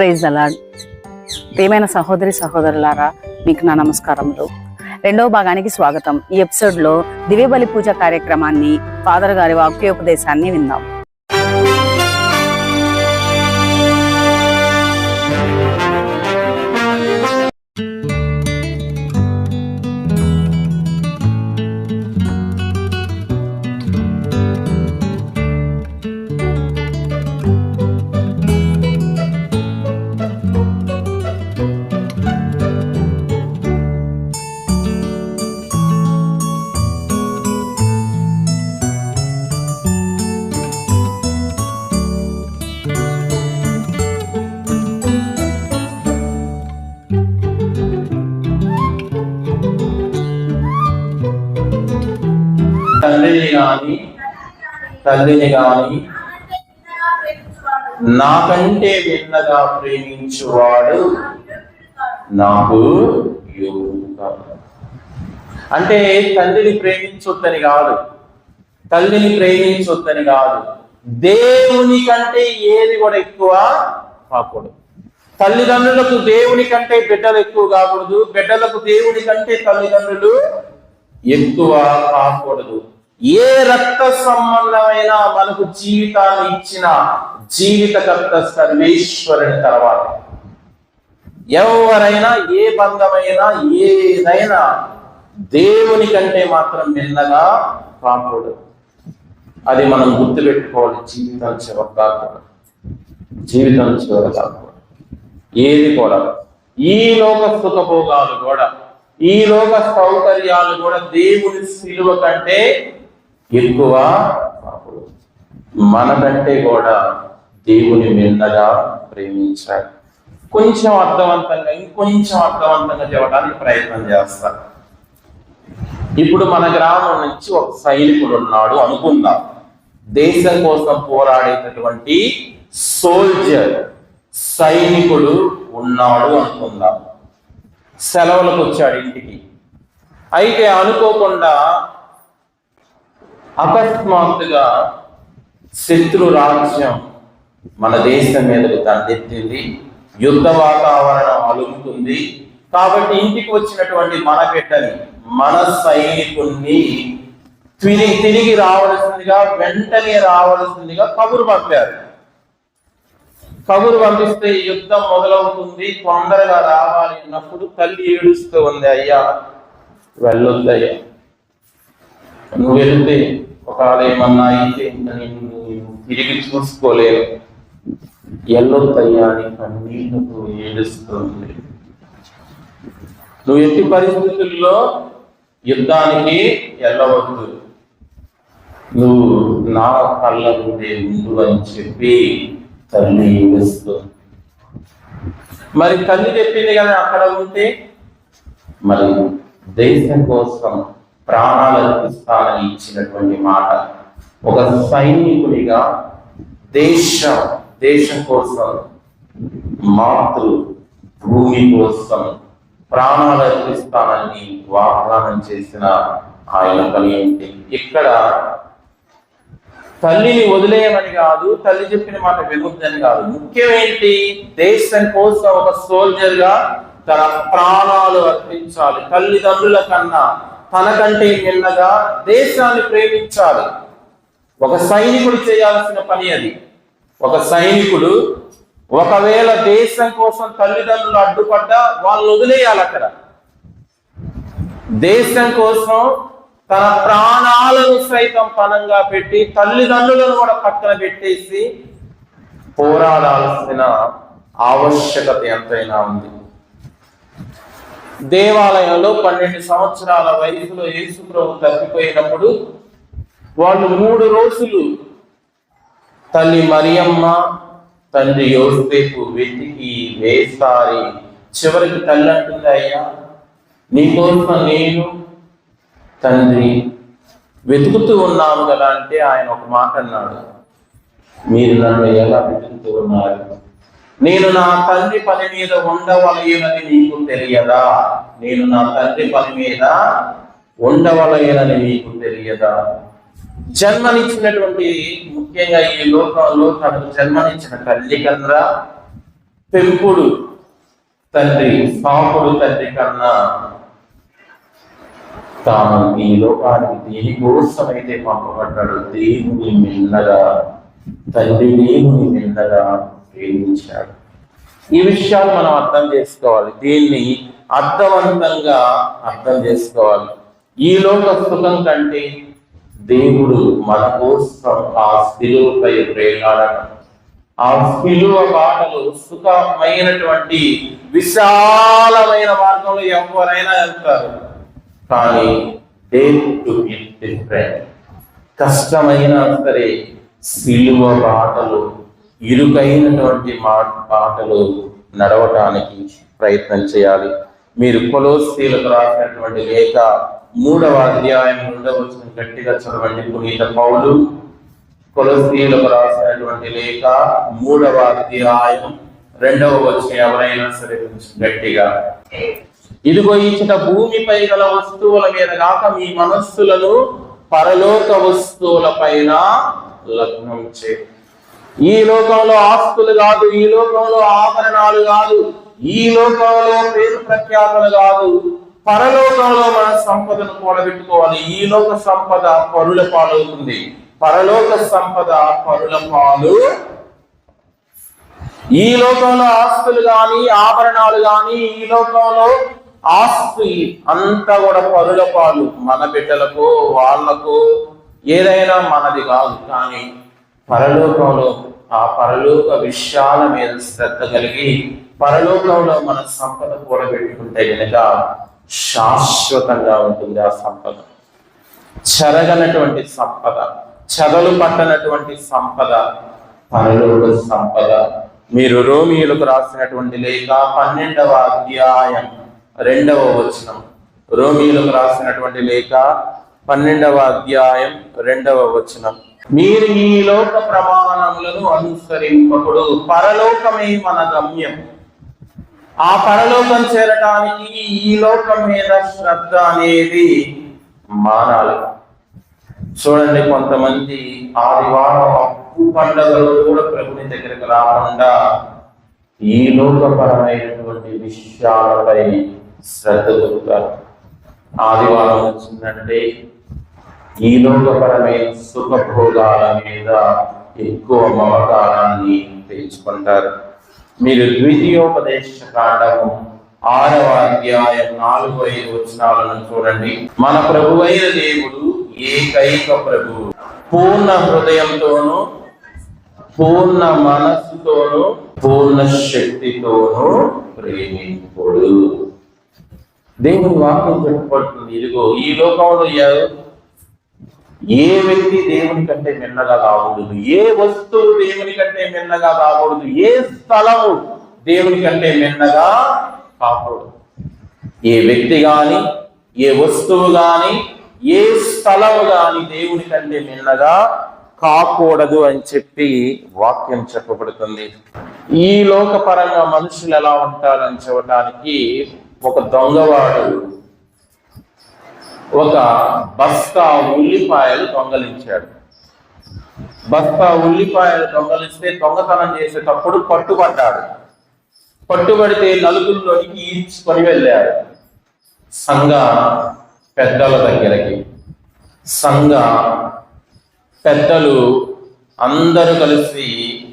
Praise అలాడ్ ప్రియమైన సహోదరి సహోదరులారా మీకు నా నమస్కారములు. రెండవ భాగానికి స్వాగతం. ఈ ఎపిసోడ్లో దివ్యబలి పూజ కార్యక్రమాన్ని ఫాదర్ గారి వాక్యోపదేశాన్ని విందాం. కానీ తల్లిని గాని నాకంటే భిన్నగా ప్రేమించువాడు నాకు యోగ్యుడు అంటే తండ్రిని ప్రేమించొద్దని కాదు. తల్లిని ప్రేమించొద్దని కాదు. దేవుని కంటే ఏది కూడా ఎక్కువ కాకూడదు. తల్లిదండ్రులకు దేవుని కంటే బిడ్డలు ఎక్కువ కాకూడదు. బిడ్డలకు దేవుని కంటే తల్లిదండ్రులు ఎక్కువ కాకూడదు. ఏ రక్త సంబంధమైన మనకు జీవితాన్ని ఇచ్చిన జీవితకర్త సర్వేశ్వరుని తర్వాత. ఎవరైనా ఏ బంధమైనా ఏదైనా దేవుని కంటే మాత్రం మెల్లగా కాకూడదు అది మనం గుర్తుపెట్టుకోవాలి జీవితం చివరి కాకూడదు జీవితం చివరి కాకూడదు ఏది కూడా. ఈ లోక సుఖభోగాలు కూడా ఈ లోక సౌకర్యాలు కూడా దేవుని శిలువ కంటే ఎక్కువ కాకూడదు. మనకంటే కూడా దేవుని మిన్నగా ప్రేమించాడు కొంచెం అర్థవంతంగా ఇంకొంచెం అర్థవంతంగా చెప్పడానికి ప్రయత్నం చేస్తా. ఇప్పుడు మన గ్రామం నుంచి ఒక సైనికుడు ఉన్నాడు అనుకుందాం. దేశం కోసం పోరాడేటటువంటి సోల్జర్ సైనికుడు ఉన్నాడు అనుకుందాం. సెలవులకు వచ్చాడు ఇంటికి. అయితే అనుకోకుండా అకస్మాత్తుగా శత్రు రాజ్యం మన దేశం మీదకు తండెత్తింది యుద్ధ వాతావరణం అలుగుతుంది కాబట్టి ఇంటికి వచ్చినటువంటి మన బిడ్డని మన సైనికుణ్ణి తిరిగి తిరిగి రావలసిందిగా వెంటనే రావలసిందిగా కబురు పంపారు. కబురు పంపిస్తే యుద్ధం మొదలవుతుంది. తొందరగా రావాలి అన్నప్పుడు తల్లి ఏడుస్తూ ఉంది అయ్యా వెళ్ళొద్దయ్యా. నువ్వు వెళ్తే ఒకవేళ ఏమన్నా అయితే ఇంకా తిరిగి చూసుకోలేవు. ఎల్లొద్దయ్యా అని కన్నీళ్ళతో ఏడుస్తుంది. నువ్వు ఎట్టి పరిస్థితుల్లో యుద్ధానికి వెళ్ళవద్దు నువ్వు నా కళ్ళ ముందే ఉండు అని చెప్పి తల్లి ఏడుస్తుంది. మరి తల్లి చెప్పింది కదా అక్కడ ఉంటే? మరి దేశం కోసం ప్రాణాలు అర్పిస్తానని ఇచ్చినటువంటి మాట. ఒక సైనికుడిగా దేశం దేశం కోసం మాతృ భూమి కోసం ప్రాణాలు అర్పిస్తానని వాగ్దానం చేసిన ఆయన పని ఏంటి ఇక్కడ తల్లిని వదిలేయమని కాదు తల్లి చెప్పిన మాట వినొద్దని కాదు. ముఖ్యమేంటి దేశం కోసం ఒక సోల్జర్గా తన ప్రాణాలు అర్పించాలి. తల్లిదండ్రుల కన్నా తనకంటే మెల్లగా దేశాన్ని ప్రేమించాలి. ఒక సైనికుడు చేయాల్సిన పని అది. ఒక సైనికుడు ఒకవేళ దేశం కోసం తల్లిదండ్రులు అడ్డుపడ్డా వాళ్ళు వదిలేయాలి అక్కడ. దేశం కోసం తన ప్రాణాలను సైతం పనంగా పెట్టి తల్లిదండ్రులను కూడా పక్కన పెట్టేసి పోరాడాల్సిన ఆవశ్యకత ఎంతైనా ఉంది. దేవాలయంలో పన్నెండు సంవత్సరాల వయసులో యేసుప్రభు తప్పిపోయినప్పుడు వాళ్ళు మూడు రోజులు తల్లి మరియమ్మ తండ్రి యోసేపు వెతికి వేసారి చివరికి తల్లి అంటుంది అయ్యా నీకోసం నేను తండ్రి వెతుకుతూ ఉన్నాము కదా అంటే ఆయన ఒక మాట అన్నాడు. మీరు నన్ను ఎలా వెతుకుతూ ఉన్నారు? నేను నా తండ్రి పని మీద ఉండవలయనని నీకు తెలియదా? నేను నా తండ్రి పని మీద ఉండవలయనని నీకు తెలియదా? జన్మనిచ్చినటువంటి ముఖ్యంగా ఈ లోకంలో తనకు జన్మనిచ్చిన తల్లి కన్నా పెంపుడు తండ్రి సాపుడు తండ్రి కన్నా తాను ఈ లోకానికి దేనికోసమైతే పంపబడ్డాడు దేవుని మిన్నగా తండ్రి దేవుని మిన్నగా ప్రేమించాడు. ఈ విషయాలు మనం అర్థం చేసుకోవాలి. దీన్ని అర్థవంతంగా అర్థం చేసుకోవాలి. ఈ లోక సుఖం కంటే దేవుడు మన కోసం ఆ శిలువపై ప్రేరాడటం ఆ శిలువ బాటలు సుఖమైనటువంటి విశాలమైన మార్గంలో ఎవరైనా వెళ్తారు. కానీ డేట్ టు డిఫరెంట్ కష్టమైనా సరే సిలువ బాటలు ఇరుకైనటువంటి మాటలు నడవటానికి ప్రయత్నం చేయాలి. మీరు కొలోస్త్రీలకు రాసినటువంటి లేఖ మూడవ అధ్యాయం రెండవ గట్టిగా చదవండి. పునీత పౌలు కొలస్త్రీలకు రాసినటువంటి లేఖ మూడవ అధ్యాయం రెండవ వచ్చిన ఎవరైనా సరే గట్టిగా. ఇదిగో ఇచ్చిన భూమిపై గల వస్తువుల మీద కాక మీ మనస్సులను పరలోక వస్తువుల పైన లగ్నం చే ఈ లోకంలో ఆస్తులు కాదు ఈ లోకంలో ఆభరణాలు కాదు ఈ లోకంలో పేరు ప్రఖ్యాతలు కాదు. పరలోకంలో మన సంపదను కూడబెట్టుకోవాలి. ఈ లోక సంపద పరుల పాలవుతుంది. పరలోక సంపద పరుల పాలు. ఈ లోకంలో ఆస్తులు గాని ఆభరణాలు గాని ఈ లోకంలో ఆస్తి అంతా కూడా పరుల పాలు. మన బిడ్డలకు వాళ్ళకు ఏదైనా మనది కాదు కానీ పరలోకంలో ఆ పరలోక విషయాల మీద శ్రద్ధ కలిగి పరలోకంలో మన సంపద కూడబెట్టుకుంటే కనుక శాశ్వతంగా ఉంటుంది ఆ సంపద. చెరగనటువంటి సంపద చెదలు పట్టనటువంటి సంపద పరలోక సంపద. మీరు రోమియులకు రాసినటువంటి లేఖ పన్నెండవ అధ్యాయం రెండవ వచనం. రోమియులకు రాసినటువంటి లేఖ పన్నెండవ అధ్యాయం రెండవ వచనం. మీరు ఈ లోక ప్రమాణములను అనుసరింపకుడు. పరలోకమే మన గమ్యం. ఆ పరలోకం చేరటానికి ఈ లోకం మీద శ్రద్ధ అనేది మానాలి. చూడండి కొంతమంది ఆదివారం అప్పు పండుగలు కూడా ప్రభుని దగ్గరికి రాకుండా ఈ లోకపరమైనటువంటి విషయాలపై శ్రద్ధ చూపుతారు. ఆదివారం వచ్చిందంటే ఈ లోకపరమైన సుఖభోగాల మీద ఎక్కువ మమకారాన్ని తెచ్చుకుంటారు. మీరు ద్వితీయోపదేశ కాండము ఆరవ అధ్యాయం నాలుగు ఐదు వచనాలను చూడండి. మన ప్రభు అయిన దేవుడు ఏకైక ప్రభు. పూర్ణ హృదయంతోను పూర్ణ మనస్సుతోను పూర్ణ శక్తితోను ప్రేమింపుడు. దేవుని వాక్యం చెప్పబడుతుంది ఇదిగో ఈ లోకంలో ఏ వ్యక్తి దేవుని కంటే మిన్నగా కాకూడదు ఏ వస్తువు దేవుని కంటే మిన్నగా కాకూడదు ఏ స్థలము దేవుని కంటే మెల్లగా కాకూడదు ఏ వ్యక్తి గాని ఏ వస్తువు గాని ఏ స్థలము గాని దేవుని కంటే మిన్నగా కాకూడదు అని చెప్పి వాక్యం చెప్పబడుతుంది. ఈ లోకపరంగా మనుషులు ఎలా ఉంటారని చెప్పడానికి ఒక దొంగవాడు ఒక బస్తా ఉల్లిపాయలు దొంగలించాడు. బస్తా ఉల్లిపాయలు దొంగలిస్తే దొంగతనం చేసేటప్పుడు పట్టుబడ్డాడు. పట్టుబడితే నలుగురిలోనికి ఈడ్చుకొని వెళ్ళాడు. సంఘ పెద్దల దగ్గరకి. సంఘ పెద్దలు అందరూ కలిసి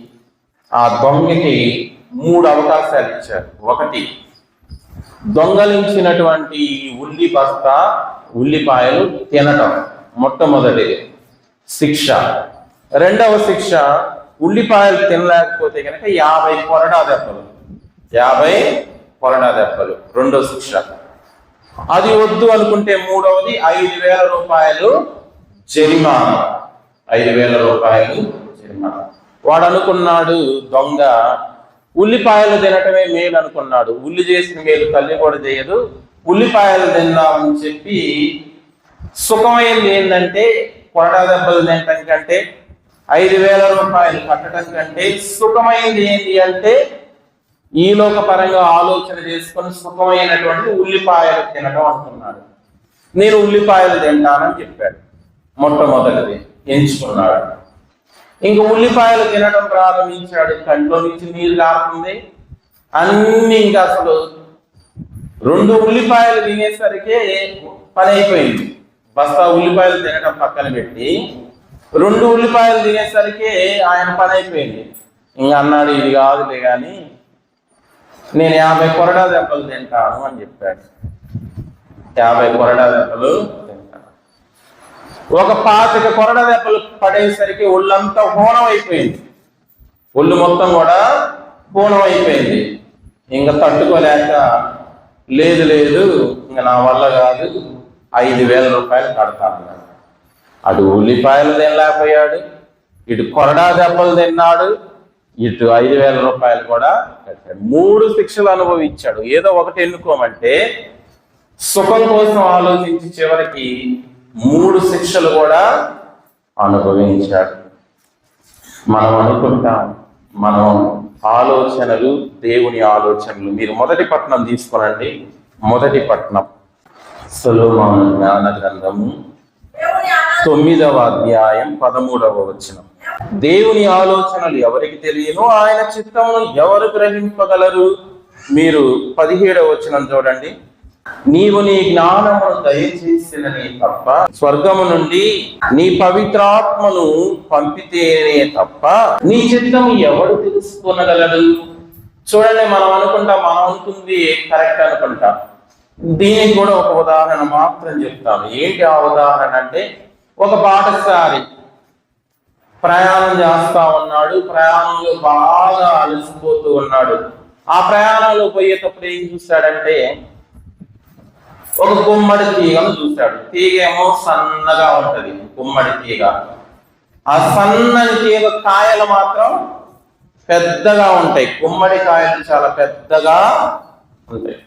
ఆ దొంగకి మూడు అవకాశాలు ఇచ్చారు. ఒకటి దొంగలించినటువంటి ఉల్లి బస్తా ఉల్లిపాయలు తినటం మొట్టమొదటిది. శిక్ష. రెండవ శిక్ష ఉల్లిపాయలు తినలేకపోతే కనుక యాభై కొరడా దెబ్బలు. యాభై కొరడా దెబ్బలు. రెండో శిక్ష. అది వద్దు అనుకుంటే మూడవది ఐదు వేల రూపాయలు జరిమానా. ఐదు వేల రూపాయలు జరిమానా. వాడు అనుకున్నాడు దొంగ. ఉల్లిపాయలు తినటమే మేలు అనుకున్నాడు ఉల్లి చేసిన మేలు తల్లి కూడా చేయదు. ఉల్లిపాయలు తిందామని చెప్పి సుఖమైంది ఏంటంటే కొరడా దెబ్బలు తినటం కంటే ఐదు వేల రూపాయలు కట్టడం కంటే సుఖమైంది ఏంటి అంటే ఈ పరంగా ఆలోచన చేసుకొని సుఖమైనటువంటి ఉల్లిపాయలు తినడం అంటున్నాడు. నేను ఉల్లిపాయలు తింటానని చెప్పాడు. మొట్టమొదటిది ఎంచుకున్నాడు. ఇంక ఉల్లిపాయలు తినడం ప్రారంభించాడు. కంట్లో నుంచి నీరు కారుతుంది అన్ని ఇంకా అసలు రెండు ఉల్లిపాయలు తినేసరికి పని అయిపోయింది. బస్తా ఉల్లిపాయలు తినడం పక్కన పెట్టి రెండు ఉల్లిపాయలు తినేసరికి ఆయన పని అయిపోయింది. ఇంకా అన్నాడు ఇది కాదులే కానీ నేను యాభై కొరడా దెబ్బలు తింటాను అని చెప్పాడు. యాభై కొరడా దెబ్బలు తింటాను. ఒక పాతిక కొరడా దెబ్బలు పడేసరికి ఒళ్ళంతా హోనం అయిపోయింది. ఒళ్ళు మొత్తం కూడా హోనం అయిపోయింది. ఇంకా తట్టుకోలేక లేదు లేదు ఇంకా నా వల్ల కాదు. ఐదు వేల రూపాయలు కడతాను అటు ఉల్లిపాయలు తినలేకపోయాడు ఇటు కొరడా దెబ్బలు తిన్నాడు ఇటు ఐదు వేల రూపాయలు కూడా కట్టాడు. మూడు శిక్షలు అనుభవించాడు. ఏదో ఒకటి ఎన్నుకోమంటే సుఖం కోసం ఆలోచించి చివరికి మూడు శిక్షలు కూడా అనుభవించాడు. మనం అనుకుంటాం మనం ఆలోచనలు దేవుని ఆలోచనలు. మీరు మొదటి పట్నం తీసుకోనండి. మొదటి పట్నం. సులోమాను జ్ఞాన గ్రంథము తొమ్మిదవ అధ్యాయం పదమూడవ వచనం. దేవుని ఆలోచనలు ఎవరికి తెలియను ఆయన చిత్తమును ఎవరు గ్రహింపగలరు? మీరు పదిహేడవ వచనం చూడండి. నీవు నీ జ్ఞానమును దయచేసినని తప్ప స్వర్గము నుండి నీ పవిత్రాత్మను పంపితేనే తప్ప నీ చిత్తం ఎవడు తెలుసుకొనగలడు? చూడండి మనం అనుకుంటాం మనం అనుకుంది కరెక్ట్ అనుకుంటాం? దీనికి కూడా ఒక ఉదాహరణ మాత్రం చెప్తాను. ఏంటి ఆ ఉదాహరణ అంటే ఒక పాఠశాలి ప్రయాణం చేస్తా ఉన్నాడు ప్రయాణంలో బాగా అలసిపోతూ ఉన్నాడు. ఆ ప్రయాణంలో పోయేటప్పుడు ఏం చూస్తాడంటే ఒక గుమ్మడి తీగను చూశాడు. తీగ ఏమో సన్నగా ఉంటది. గుమ్మడి తీగ. ఆ సన్నని తీగ కాయలు మాత్రం పెద్దగా ఉంటాయి. గుమ్మడి కాయలు చాలా పెద్దగా ఉంటాయి.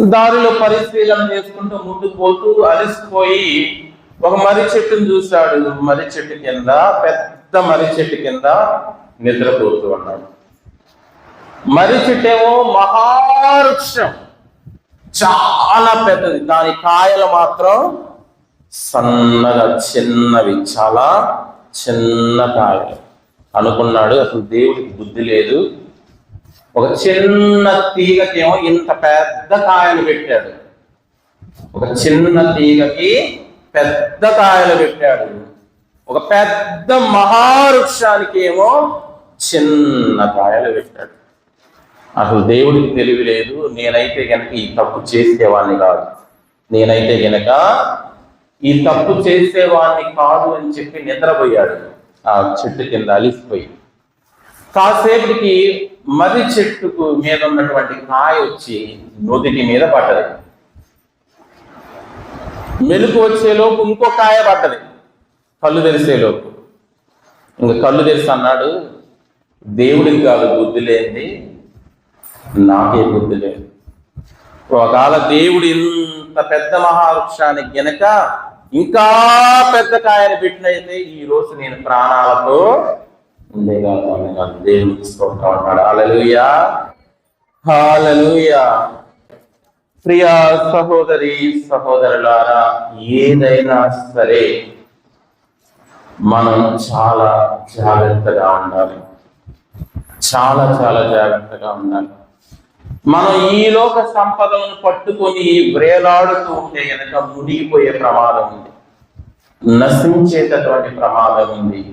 దారిలో పరిశీలన చేసుకుంటూ ముందుకు పోతూ అలసిపోయి ఒక మర్రి చెట్టును చూశాడు. మర్రి చెట్టు కింద పెద్ద మర్రి చెట్టు కింద నిద్రపోతూ ఉన్నాడు. మర్రి చెట్టు ఏమో మహావృక్షం. చాలా పెద్దది. దాని కాయలు మాత్రం సన్నగా చిన్నవి చాలా చిన్న కాయలు. అనుకున్నాడు అసలు దేవుడికి బుద్ధి లేదు. ఒక చిన్న తీగకేమో ఇంత పెద్ద కాయలు పెట్టాడు. ఒక చిన్న తీగకి పెద్ద కాయలు పెట్టాడు. ఒక పెద్ద మహావృక్షానికి ఏమో చిన్న కాయలు పెట్టాడు. అసలు దేవుడికి తెలివి లేదు. నేనైతే గనక ఈ తప్పు చేసేవాడిని కాదు. నేనైతే గనక ఈ తప్పు చేసేవాడిని కాదు అని చెప్పి నిద్రపోయాడు. ఆ చెట్టు కింద అలిసిపోయి. కాసేపటికి మర్రి చెట్టుకు మీద ఉన్నటువంటి కాయ వచ్చి నొదిటి మీద పడ్డది. మెలకు వచ్చేలోపు ఇంకో కాయ పడ్డది. కళ్ళు తెరిసేలోపు ఇంకా కళ్ళు తెరిసి అన్నాడు దేవుడికి కాదు బుద్ధి లేని నాకే బుద్ధి లేదు. ఒకవేళ దేవుడు ఇంత పెద్ద మహావృక్షానికి గనక ఇంకా పెద్ద కాయని పెట్టినైతే ఈ రోజు నేను ప్రాణాలతో ఉండేగా దేవుడు తీసుకుంటా ఉంటాడు అంటాడు హాలలుయా హాలలుయా ప్రియ సహోదరి సహోదరులారా ఏదైనా సరే మనం చాలా జాగ్రత్తగా ఉండాలి. చాలా చాలా జాగ్రత్తగా ఉండాలి. మనం ఈ లోక సంపదలను పట్టుకొని వ్రేలాడుతూ ఉంటే కనుక మునిగిపోయే ప్రమాదం ఉంది. నశించేటటువంటి ప్రమాదం ఉంది.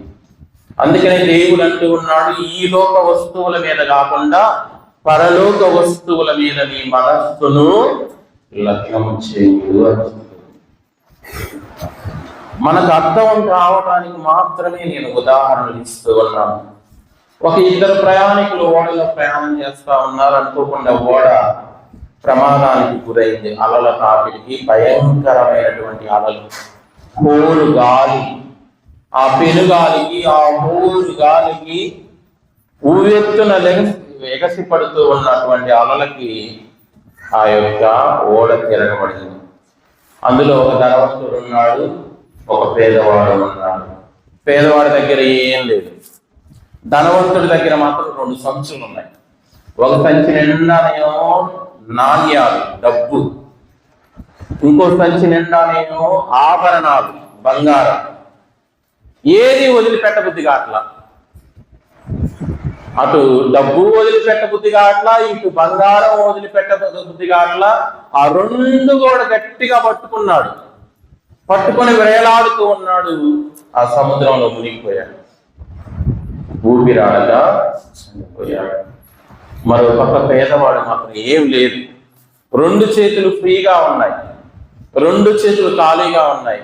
అందుకనే దేవుడు అంటూ ఉన్నాడు ఈ లోక వస్తువుల మీద కాకుండా పరలోక వస్తువుల మీద నీ మనస్సును లగ్నం చేయు మనకు అర్థం కావటానికి మాత్రమే నేను ఉదాహరణలు ఇస్తూ ఉన్నాను. ఒక ఇద్దరు ప్రయాణికులు ఓడలో ప్రయాణం చేస్తా ఉన్నారు అనుకోకుండా ఓడ ప్రమాదానికి గురైంది. అలల తాకిడికి భయంకరమైనటువంటి అలలు. హోరు గాలి. ఆ పెనుగాలికి ఆ హోరు గాలికి ఊవెత్తున ఎగసి పడుతూ ఉన్నటువంటి అలలకి ఆ యొక్క ఓడ తిరగబడింది. అందులో ఒక ధనవంతుడు ఉన్నాడు ఒక పేదవాడు ఉన్నాడు. పేదవాడి దగ్గర ఏం లేదు. ధనవంతుడి దగ్గర మాత్రం రెండు సంచులు ఉన్నాయి. ఒక సంచి నిండానేమో నాణ్యాలు డబ్బు. ఇంకో సంచి నిండానేమో ఆభరణాలు బంగారం. ఏది వదిలిపెట్టబుద్ధి కాట్లా? అటు డబ్బు వదిలిపెట్ట కాట్లా ఇటు బంగారం వదిలిపెట్ట బుద్ధి కావట్లా ఆ రెండు కూడా గట్టిగా పట్టుకున్నాడు. పట్టుకొని వేలాడుతూ ఉన్నాడు. ఆ సముద్రంలో మునిగిపోయాడు. ఊపిరాడగా చనిపోయాడు మరో పక్క పేదవాడు మాత్రం ఏం లేదు. రెండు చేతులు ఫ్రీగా ఉన్నాయి. రెండు చేతులు ఖాళీగా ఉన్నాయి.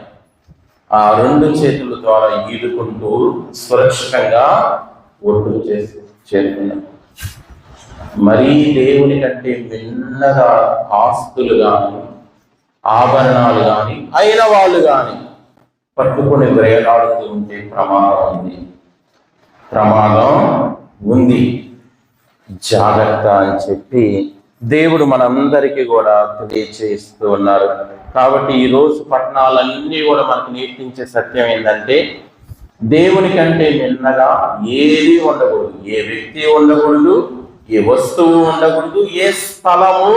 ఆ రెండు చేతుల ద్వారా ఈదుకుంటూ సురక్షితంగా ఒడ్డు చేసి చేరుకున్నాం. మరీ దేవుని కంటే మిన్నగా ఆస్తులు కానీ ఆభరణాలు కానీ అయిన వాళ్ళు కానీ పట్టుకుని వేలాడుతూ ఉంటే ప్రమాదం ఉంది. ప్రమాదం ఉంది. జాగ్రత్త అని చెప్పి దేవుడు మనందరికీ కూడా తెలియచేస్తూ ఉన్నారు. కాబట్టి ఈ రోజు పట్టణాలన్నీ కూడా మనకు నేర్పించే సత్యం ఏంటంటే దేవుని కంటే నిన్నగా ఏది ఉండకూడదు. ఏ వ్యక్తి ఉండకూడదు ఏ వస్తువు ఉండకూడదు ఏ స్థలము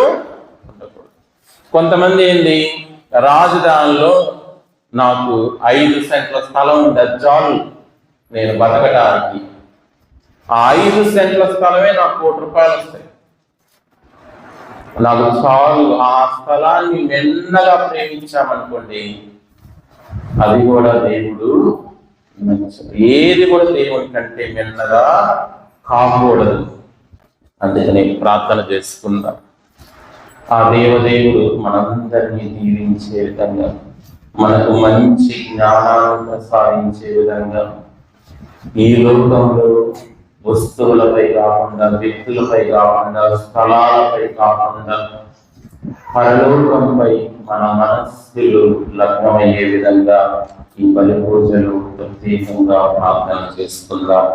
ఉండకూడదు. కొంతమంది ఏంది రాజధానిలో నాకు ఐదు సెంట్ల స్థలం ఉంటే చాలు. నేను బతకడానికి ఆ ఐదు సెంట్ల స్థలమే నాకు కోటి రూపాయలు వస్తాయి. నాకు చాలు ఆ స్థలాన్ని మెన్నగా ప్రేమించామనుకోండి అది కూడా దేవుడు ఏది కూడా దేవుని కంటే మెన్నగా కాకూడదు. అందుకని ప్రార్థన చేసుకుందాం. ఆ దేవదేవుడు మనందరినీ దీవించే విధంగా మనకు మంచి జ్ఞానాన్ని ప్రసాదించే విధంగా ఈ లోకంలో వస్తువులపై కాకుండా వ్యక్తులపై కాకుండా స్థలాలపై కాకుండా పరలోకంపై మన మనస్సులు లగ్నమయ్యే విధంగా ఈ బలి పూజలు ప్రత్యేకంగా ప్రార్థన చేసుకుందాం.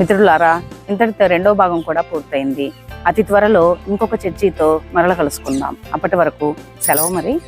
మిత్రులారా ఇంతటితో రెండో భాగం కూడా పూర్తయింది. అతి త్వరలో ఇంకొక చర్చితో మరల కలుసుకుందాం. అప్పటి వరకు సెలవు మరి.